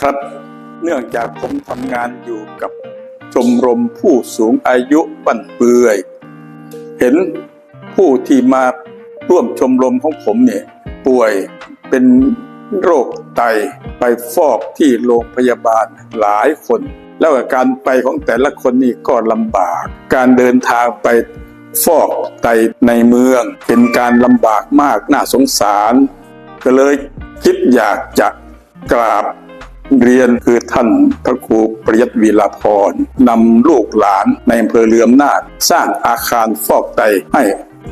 ครับ เนื่องจากผมทำงานอยู่กับชมรมผู้สูงอายุบั้นเปื่อย เห็นผู้ที่มาร่วมชมรมของผมเนี่ยป่วยเป็นโรคไตไปฟอกที่โรงพยาบาลหลายคน แล้วการไปของแต่ละคนนี่ก็ลำบาก การเดินทางไปฟอกไตในเมือง เป็นการลำบากมากน่าสงสาร ก็เลยคิดอยากจะกราบ เรียนคือท่านพระครูปริยัติวีลาพรนำลูกหลานในอำเภอเรือมนาจสร้างอาคารฟอกไตให้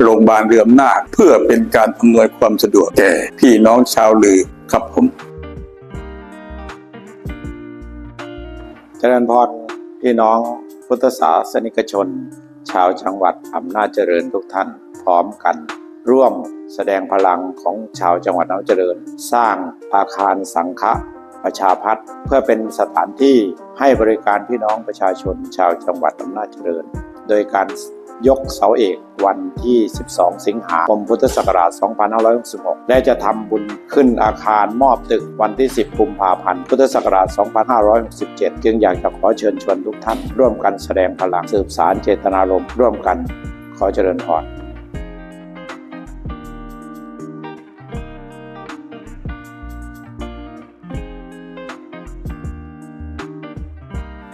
โรงพยาบาลเรือมนาจเพื่อเป็นการอำนวยความสะดวกแก่พี่น้องชาวลือครับผมเจริญพรพี่น้องพุทธศาสนิกชน ชาวจังหวัดอำนาจเจริญทุกท่านพร้อมกัน ร่วมแสดงพลังของชาวจังหวัดอำนาจเจริญ สร้างอาคารสังฆ ประชาพัฒน์เพื่อเป็นสถานที่ให้บริการพี่น้องประชาชนชาวจังหวัดอำนาจเจริญ โดยการยกเสาเอกวันที่ 12 สิงหาคมพุทธศักราช 2566 และจะทำบุญขึ้นอาคารมอบตึกวันที่ 10 กุมภาพันธ์ พุทธศักราช 2567 จึงอยากจะขอเชิญชวนทุกท่าน ร่วมกันแสดงพลังสืบสารเจตนารมณ์ร่วมกันขอเจริญพร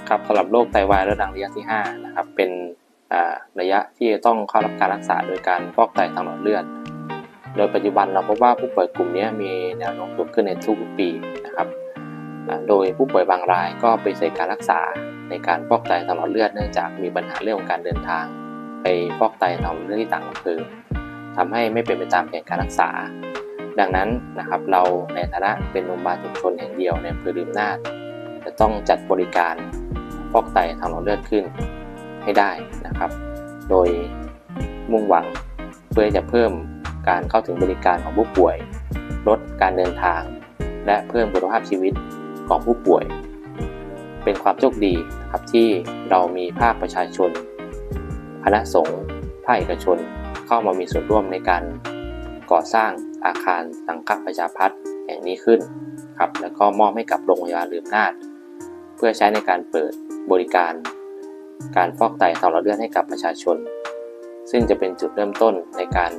ครับสำหรับโรคไตวายเรื้อรังระยะที่ 5 นะครับ เป็นระยะที่จะต้องเข้ารับการรักษาโดยการฟอกไตทางหลอดเลือด โดยปัจจุบันเราพบว่าผู้ป่วยกลุ่มนี้มีแนวโน้มสูงขึ้นในทุกปีนะครับ โดยผู้ป่วยบางรายก็ไปใช้การรักษาในการฟอกไตทางหลอดเลือดเนื่องจากมีปัญหาเรื่องของการเดินทาง ไปฟอกไตทางหลอดเลือดที่ต่างอำเภอทำให้ไม่เป็นไปตามแผนการรักษา ดังนั้นนะครับเราในฐานะเป็นโรงพยาบาลชุมชนแห่งเดียวในอำเภอลืมนาจ จะต้องจัดบริการฟอกไตทางหลอดเลือดขึ้นให้ได้นะครับ โดยมุ่งหวังเพื่อจะเพิ่มการเข้าถึงบริการของผู้ป่วย ลดการเดินทาง และเพิ่มคุณภาพชีวิตของผู้ป่วย เป็นความโชคดีนะครับที่เรามีภาคประชาชนคณะสงฆ์ภาคเอกชนเข้ามามีส่วนร่วมในการก่อสร้างอาคารสังฆประชาพัฒน์แห่งนี้ขึ้นครับแล้วก็มอบให้กับโรงพยาบาลลืมนาจ เพื่อใช้ในการเปิดบริการ การฟอกไตทาหลอดเลือดให้กับประชาชน ซึ่งจะเป็นจุดเริ่มต้นในการ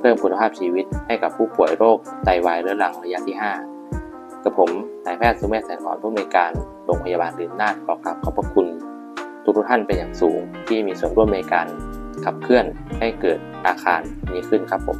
เพิ่มคุณภาพชีวิตให้กับผู้ป่วยโรคไตวายเรื้อรังระยะที่ 5 กับผมนายแพทย์สุเมธแสนอ่อนผู้อำนวยการโรงพยาบาลลืมนาจขอกราบขอบพระคุณ ทุกท่านเป็นอย่างสูงที่มีส่วนร่วมในการขับเคลื่อนให้เกิดอาคารนี้ขึ้นครับผม